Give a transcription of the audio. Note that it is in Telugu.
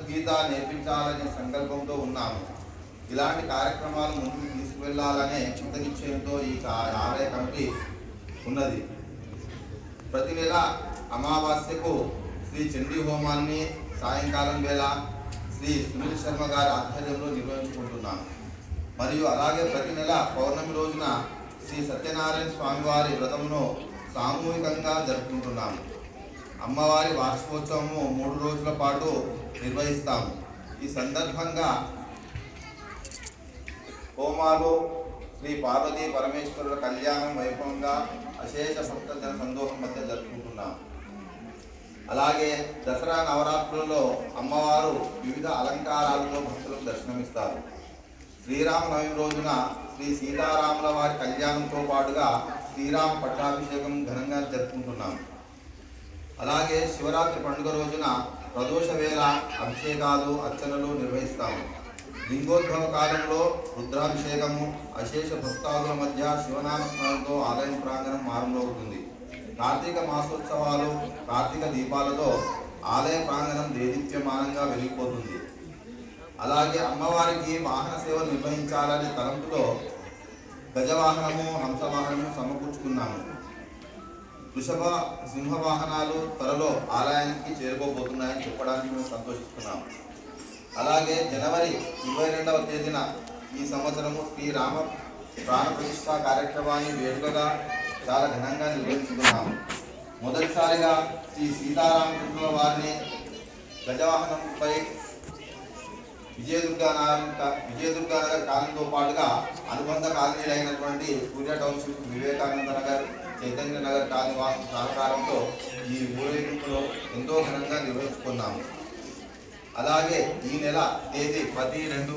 భగవద్గీత నేర్పించాలనే సంకల్పంతో ఉన్నాము. ఇలాంటి కార్యక్రమాలు ముందుకు తీసుకువెళ్ళాలనే చిత్త నిశ్చయంతో ఈ ఆలయ కమిటీ ఉన్నది. ప్రతి నెల అమావాస్యకు శ్రీ చండీ హోమాన్ని సాయంకాలం వేళ శ్రీ సునీల్ శర్మ గారి ఆధ్వర్యంలో నిర్వహించుకుంటున్నాం మరియు అలాగే ప్రతి నెల పౌర్ణమి రోజున శ్రీ సత్యనారాయణ స్వామివారి వ్రతమును సామూహికంగా జరుపుకుంటున్నాము. అమ్మవారి వార్షికోత్సవము మూడు రోజుల పాటు నిర్వహిస్తాము. ఈ సందర్భంగా హోమాలు శ్రీ పార్వతీ పరమేశ్వరుల కళ్యాణం వైభవంగా అశేష భక్తజన సందోహం మధ్య జరుపుకుంటున్నాం. అలాగే దసరా నవరాత్రులలో అమ్మవారు వివిధ అలంకారాలతో భక్తులకు దర్శనమిస్తారు. శ్రీరామనవమి రోజున శ్రీ సీతారాముల వారి కళ్యాణంతో పాటుగా శ్రీరామ పట్టాభిషేకం ఘనంగా జరుపుకుంటున్నాం. అలాగే శివరాత్రి పండుగ రోజున ప్రదోష వేళ అభిషేకాలు అర్చనలు నిర్వహిస్తాము లింగోద్భవ కాలంలో రుద్రాభిషేకము అశేష భక్తాదుల మధ్య శివనామస్మరణతో ఆలయం ప్రాంగణం మారుమోగుతుంది కార్తీక మాసోత్సవాలు కార్తీక దీపాలతో ఆలయ ప్రాంగణం దేదీప్యమానంగా వెలిగిపోతుంది. అలాగే అమ్మవారికి వాహన సేవ నిర్వహించాలనే తలంపుతో గజవాహనము హంసవాహనము సమకూర్చుకున్నాము. వృషభ సింహ వాహనాలు త్వరలో ఆలయానికి చేరుకోబోతున్నాయని చెప్పడానికి మేము సంతోషిస్తున్నాము. అలాగే జనవరి ఇరవై రెండవ తేదీన ఈ సంవత్సరము శ్రీరామ ప్రాణ ప్రతిష్ఠా కార్యక్రమాన్ని వేడుకగా చాలా ఘనంగా నిర్వహిస్తున్నాము. మొదటిసారిగా శ్రీ సీతారామచంద్రుల వారిని గజవాహనంపై విజయదుర్గా నగర్ కాలనీతో పాటుగా అనుబంధ కాలనీలైనటువంటి సూర్య టౌన్షిప్ వివేకానంద నగర్ చైతన్య నగర్ కాలనీ వాసు సహకారంతో ఈ ఊరేగింపులో ఎంతో ఘనంగా నిర్వహించుకున్నాము. అలాగే ఈ నెల తేదీ పది రెండు